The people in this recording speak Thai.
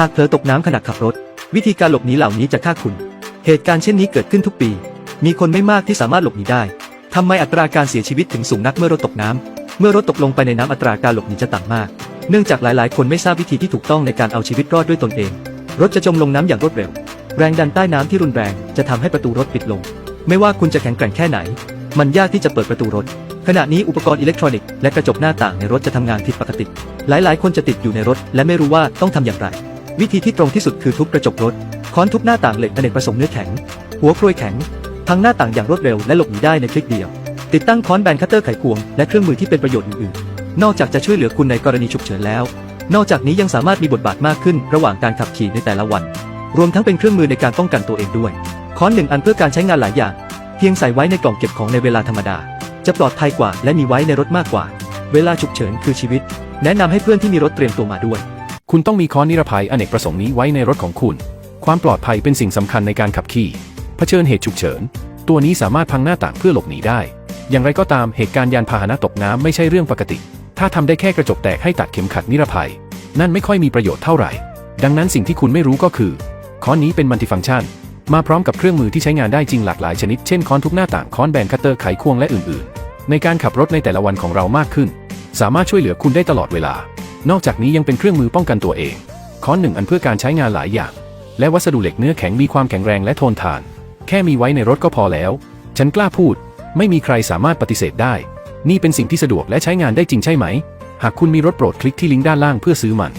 หากเผลอตกน้ำขณะขับรถ วิธีการหลบหนีเหล่านี้จะฆ่าคุณ เหตุการณ์เช่นนี้เกิดขึ้นทุกปี มีคนไม่มากที่สามารถหลบหนีได้ทำไมอัตราการเสียชีวิตถึงสูงนักเมื่อรถตกน้ำเมื่อรถตกลงไปในน้ำอัตราการหลบหนีจะต่ำมาก เนื่องจากหลายๆ คนไม่ทราบวิธีที่ถูกต้องในการเอาชีวิตรอดด้วยตนเอง รถจะจมลงน้ำอย่างรวดเร็ว แรงดันใต้น้ำที่รุนแรงจะทำให้ประตูรถปิดลง ไม่ว่าคุณจะแข็งแกร่งแค่ไหน มันยากที่จะเปิดประตูรถ ขณะนี้อุปกรณ์อิเล็กทรอนิกส์และกระจกหน้าต่างในรถจะทำงานผิดปกติ หลายๆ คนจะติดอยู่ในรถ และไม่รู้ว่าต้องทำอย่างไร วิธีที่ตรงที่สุดคือทุบกระจกรถ ค้อนทุบหน้าต่างเหล็กอเนกประสงค์เนื้อแข็ง หัวกรวยแข็งพังหน้าต่างอย่างรวดเร็วและหลบหนีได้ในคลิกเดียว ติดตั้งค้อนแบนคัตเตอร์ไขควง และเครื่องมือที่เป็นประโยชน์อื่นๆ นอกจากจะช่วยเหลือคุณในกรณีฉุกเฉินแล้ว นอกจากนี้ยังสามารถมีบทบาทมากขึ้นระหว่างการขับขี่ในแต่ละวัน รวมทั้งเป็นเครื่องมือในการป้องกันตัวเองด้วย ค้อนหนึ่งอันเพื่อการใช้งานหลายอย่าง เพียงใส่ไว้ในกล่องเก็บของในเวลาธรรมดา จะปลอดภัยกว่า และมีไว้ในรถมากกว่า เวลาฉุกเฉินคือชีวิต แนะนำให้เพื่อนที่มีรถเตรียมตัวมาด้วย คุณต้องมีค้อนนิรภัยอเนกประสงค์นี้ไว้ในรถของคุณ ความปลอดภัยเป็นสิ่งสำคัญในการขับขี่ เผชิญเหตุฉุกเฉิน ตัวนี้สามารถพังหน้าต่างเพื่อหลบหนีได้ อย่างไรก็ตามเหตุการณ์ยานพาหนะตกน้ำไม่ใช่เรื่องปกติ ถ้าทำได้แค่กระจกแตกให้ตัดเข็มขัดนิรภัย นั่นไม่ค่อยมีประโยชน์เท่าไหร่ ดังนั้นสิ่งที่คุณไม่รู้ก็คือค้อนนี้เป็นมัลติฟังก์ชัน มาพร้อมกับเครื่องมือที่ใช้งานได้จริงหลากหลายชนิด เช่นค้อนทุบหน้าต่างค้อนแบนคัตเตอร์ไขควงและอื่น ๆ ในการขับรถในแต่ละวันของเรามากขึ้น สามารถช่วยเหลือคุณได้ตลอดเวลา นอกจากนี้ยังเป็นเครื่องมือป้องกันตัวเอง ค้อนหนึ่งอันเพื่อการใช้งานหลายอย่าง และวัสดุเหล็กเนื้อแข็งมีความแข็งแรงและทนทาน แค่มีไว้ในรถก็พอแล้ว ฉันกล้าพูด ไม่มีใครสามารถปฏิเสธได้ นี่เป็นสิ่งที่สะดวกและใช้งานได้จริงใช่ไหม หากคุณมีรถโปรดคลิกที่ลิงก์ด้านล่างเพื่อซื้อมัน